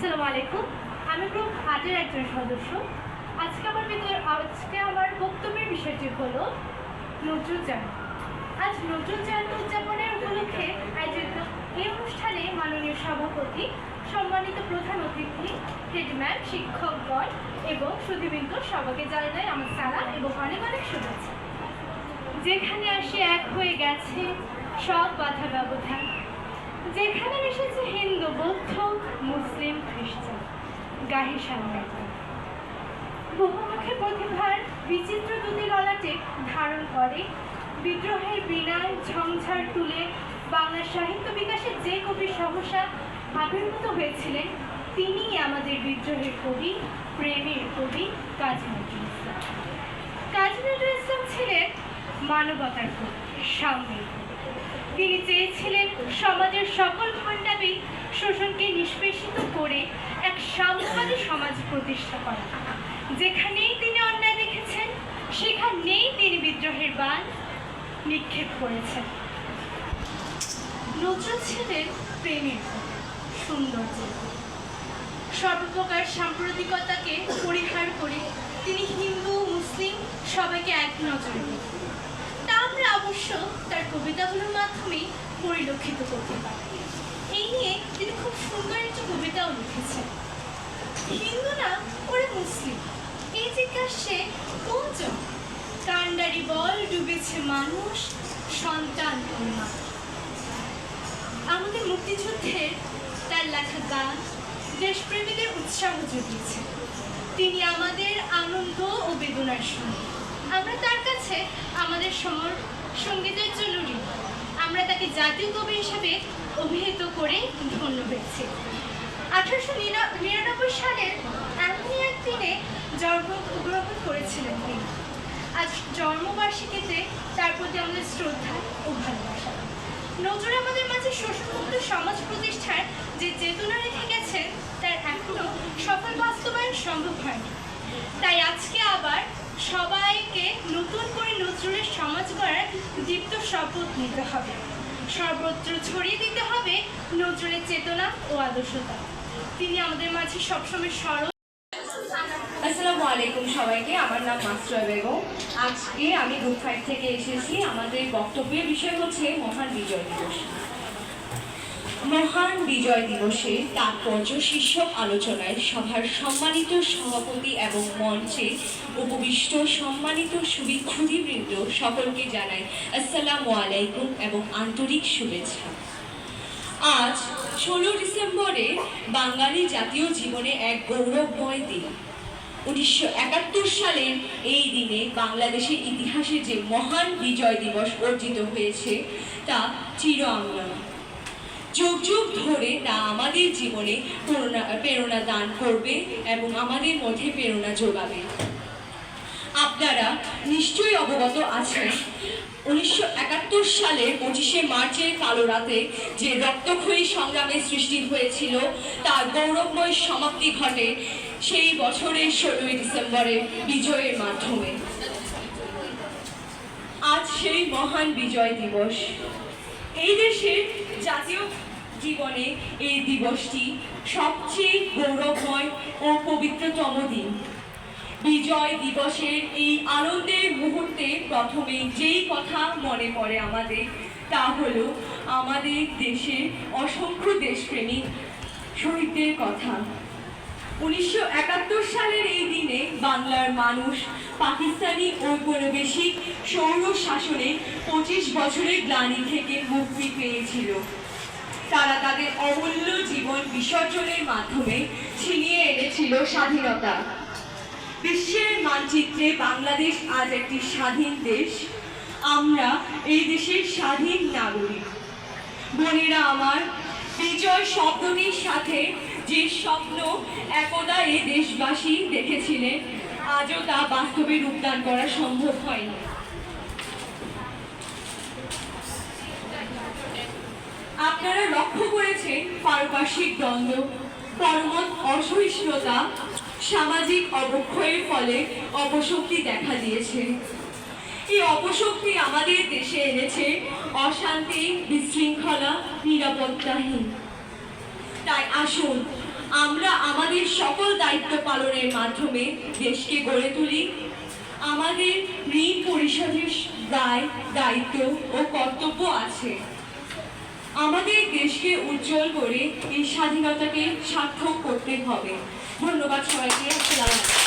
আসসালামু আলাইকুম। আমি গ্রুপ আটের একজন সদস্য। আজকে আমার ভিতর, আজকে আমার বক্তব্যের বিষয়টি হলো নজরুল জয়ন্তী আজ নজরুল জয়ন্তী উদযাপনের উপলক্ষে আয়োজিত এই অনুষ্ঠানে মাননীয় সভাপতি, সম্মানিত প্রধান অতিথি, হেডম্যান শিক্ষকগণ এবং সুধীবৃন্দ সবাইকে জানাই আমার সালাম এবং অনেক অনেক শুভেচ্ছা। যেখানে আসে এক হয়ে গেছে সব বাধা ব্যবধান যেখানে মিশেছে হিন্দু বৌদ্ধ গাহি সামনে বহুমুখী প্রতিভার বিচিত্র দুটি ললাটে ধারণ করে। বিদ্রোহের বিনায় ঝংঝার তুলে বাংলা সাহিত্য বিকাশে যে কবি সহসা আবির্ভূত হয়েছিলেন, তিনিই আমাদের বিদ্রোহের কবি, প্রেমের কবি কাজী নজরুল ইসলাম। কাজী নজরুল ইসলাম ছিলেন মানবতার কবি, সাম্যের তিনি চেয়েছিলেন সমাজের সকল খণ্ডাবী শোষণকে নিষ্পেষিত করে এক সাম্যবাদী সমাজ প্রতিষ্ঠা করা যেখানেই তিনি অন্যায় দেখেছেন, সেখানেই তিনি বিদ্রোহের বান নিক্ষেপ করেছেন। নজরুল ছিলেন প্রেমের কবি। সর্বপ্রকার সাম্প্রতিকতাকে পরিহার করে তিনি হিন্দু, মুসলিম সবাইকে এক নজরে তা আমরা অবশ্য তার কবিতাগুলোর মাধ্যমেই পরিলক্ষিত করতে পারি। এই নিয়ে তিনি খুব সুন্দর হিন্দু না ওরা মুসলিম। এই জিজ্ঞাসে কোনজন? কান্ডারি বল ডুবেছে মানুষ, সন্তান কন্যা। আমাদের মুক্তিযুদ্ধের তার লেখা গান দেশপ্রেমীদের উৎসাহ জুগিয়েছে। তিনি আমাদের আনন্দ ও বেদনার সঙ্গে। আমরা তার কাছে আমাদের সমর সঙ্গীতের জন্য আমরা তাকে জাতীয় কবি হিসাবে অভিহিত করে ধন্য হয়েছি। আঠারোশো নিরানব্বই সালের এমনই এক দিনে জন্মগ্রহণ করেছিলেন তিনি। আজ জন্মবার্ষিকীতে তার প্রতি আমাদের শ্রদ্ধা ও ভালোবাসা। নজর আমাদের মাঝে শোষণমুক্ত সমাজ প্রতিষ্ঠার যে চেতনা রেখে গেছেন, তার এখনও সফল বাস্তবায়ন সম্ভব হয়নি। তাই আজকে আবার সবাইকে নতুন করে নজরুলের সমাজ গড়ার দীপ্ত শপথ নিতে হবে। সর্বত্র ছড়িয়ে দিতে হবে নজরুলের চেতনা ও আদর্শতা। তিনি আমাদের মাঝে সবসময় সরল। আসসালামু আলাইকুম সবাইকে, আমার নাম মাস্টার বেগম। আজকে আমি গ্রুপ ফাইভ থেকে এসেছি। আমাদের বক্তব্যের বিষয় হচ্ছে মহান বিজয় দিবস। মহান বিজয় দিবসে তাৎপর্য শীর্ষক আলোচনায় সভার সম্মানিত সভাপতি এবং মঞ্চে উপবিষ্ট সম্মানিত সুবিক্ষুদিবৃন্দ সকলকে জানাই আসসালামু আলাইকুম এবং আন্তরিক শুভেচ্ছা। আজ ষোলো ডিসেম্বরে বাঙালি জাতীয় জীবনে এক গৌরবময় দিন। উনিশশো একাত্তর সালের এই দিনে বাংলাদেশের ইতিহাসে যে মহান বিজয় দিবস অর্জিত হয়েছে, তা চির আমলন যুগ যুগ ধরে তা আমাদের জীবনে প্রেরণা দান করবে এবং আমাদের মধ্যে প্রেরণা যোগাবে। আপনারা নিশ্চয়ই অবগত আছেন, উনিশশো একাত্তর সালের পঁচিশে মার্চের কালো রাতে যে রক্তক্ষয়ী সংগ্রামের সৃষ্টি হয়েছিল, তার গৌরবময় সমাপ্তি ঘটে সেই বছরের ষোলোই ডিসেম্বরের বিজয়ের মাধ্যমে। আজ সেই মহান বিজয় দিবস। এই দেশের জাতীয় জীবনে এই দিবসটি সবচেয়ে গৌরবময় ও পবিত্রতম দিন। বিজয় দিবসের এই আনন্দের মুহূর্তে প্রথমে যেই কথা মনে পড়ে আমাদের, তা হলো আমাদের দেশের অসংখ্য দেশপ্রেমিক শহীদদের কথা। উনিশশো একাত্তর সালের এই দিনে বাংলার মানুষ পাকিস্তানি ঔপনিবেশিক সৌর শাসনে পঁচিশ বছরের গ্লানি থেকে মুক্তি পেয়েছিল। তারা তাদের অমূল্য জীবন বিসর্জনের মাধ্যমে ছিনিয়ে এনেছিল স্বাধীনতা। বিশ্বের মানচিত্রে বাংলাদেশ আজ একটি স্বাধীন দেশ। আমরা এই দেশের স্বাধীন নাগরিক। বোনেরা আমার বিজয় শব্দটির সাথে যে স্বপ্ন একদা এই দেশবাসী দেখেছিলেন, আজও তা বাস্তবে রূপদান করা সম্ভব হয়নি। আপনারা লক্ষ্য করেছেন পারিপার্শ্বিক দ্বন্দ্ব, পরমত অসহিষ্ণুতা, সামাজিক অবক্ষয়ের ফলে অপশক্তি দেখা দিয়েছে। এই অপশক্তি আমাদের দেশে এনেছে? অশান্তি, বিশৃঙ্খলা, নিরাপত্তাহীন। তাই আসুন, আমরা আমাদের সকল দায়িত্ব পালনের মাধ্যমে দেশকে গড়ে তুলি। আমাদের ঋণ পরিশোধের দায়, দায়িত্ব ও কর্তব্য আছে। আমাদের দেশকে উজ্জ্বল করে এই স্বাধীনতাকে সার্থক করতে হবে। ধন্যবাদ সবাইকে। আসসালামু।